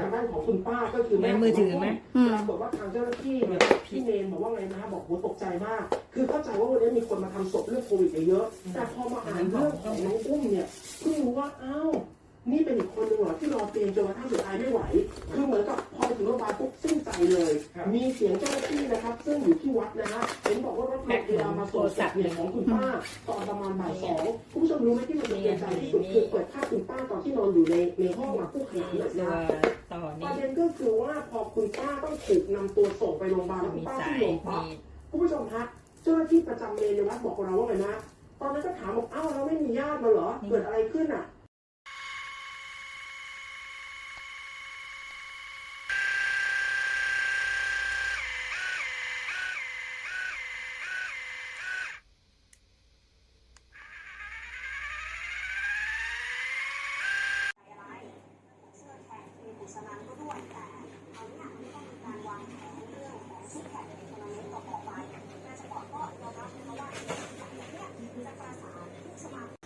ทางด้านของคุณป้าก็คือแม่มือถือไหมอืมปรากฏว่าทางเจ้าหน้าที่เนี่ยพี่เนนบอกว่าไงนะบอกโหตกใจมาก คือเข้าใจว่าวันนี้มีคนมาทำศพเรื่องโควิดเยอะ แต่พอมาอ่านเรื่องของน้องอุ้มเนี่ยเพิ่งรู้ว่าอ้าวนี่เป็นอีกคนหนึ่งเหรอที่รอเตียงจนกระทั่งสุดท้ายไม่ไหว คือเหมือนกับพอถึงโรงพยาบาลปุ๊บสิ้นใจเลย มีเสียงเจ้าหน้าที่นะครับ ซึ่งอยู่ที่วัดนะฮะเห็นบอกว่ารถโรงพยาบาลมาส่งศพเนี่ยของคุณป้าตอนประมาณบ่ายสองคุณผู้ชมรู้ไหมที่มันสะเทือนใจที่สุดคือเปิดภาพคุณป้าตอนที่นอนอยู่ในในห้องหลังผู้ขนานตันะ วครับต่อประนี้เด็นก็คือว่าพอคุณป้าต้องถูกนำตัวส่งไปโรงพยาบาลแล้วคุมีณป้าสาที่ยโรงพยาบาลมีคุณผู้ชมคะเจ้าหน้าที่ประจำเมนในวัดบอกกับเราว่าไงนะ ตอนนั้นก็ถามบอกอ้าวเราไม่มีญาติมาเหรอเกิดอะไรขึ้นอะ อะไรเสื้อแขกมีบุษนันก็ด้วยแต่คราวนี้มันต้องมีการวางแผนเรื่องของชุดแขกในทัวร์นาเมนต์ต่อไปนายสปอร์ตก็ยอมรับนะคะว่าหลังจากเนี้ยจะประสานทุกสมาคม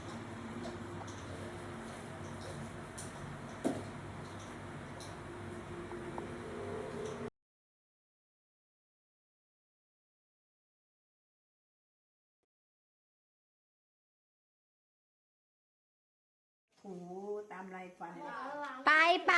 ถูตามลายฟันไป ไป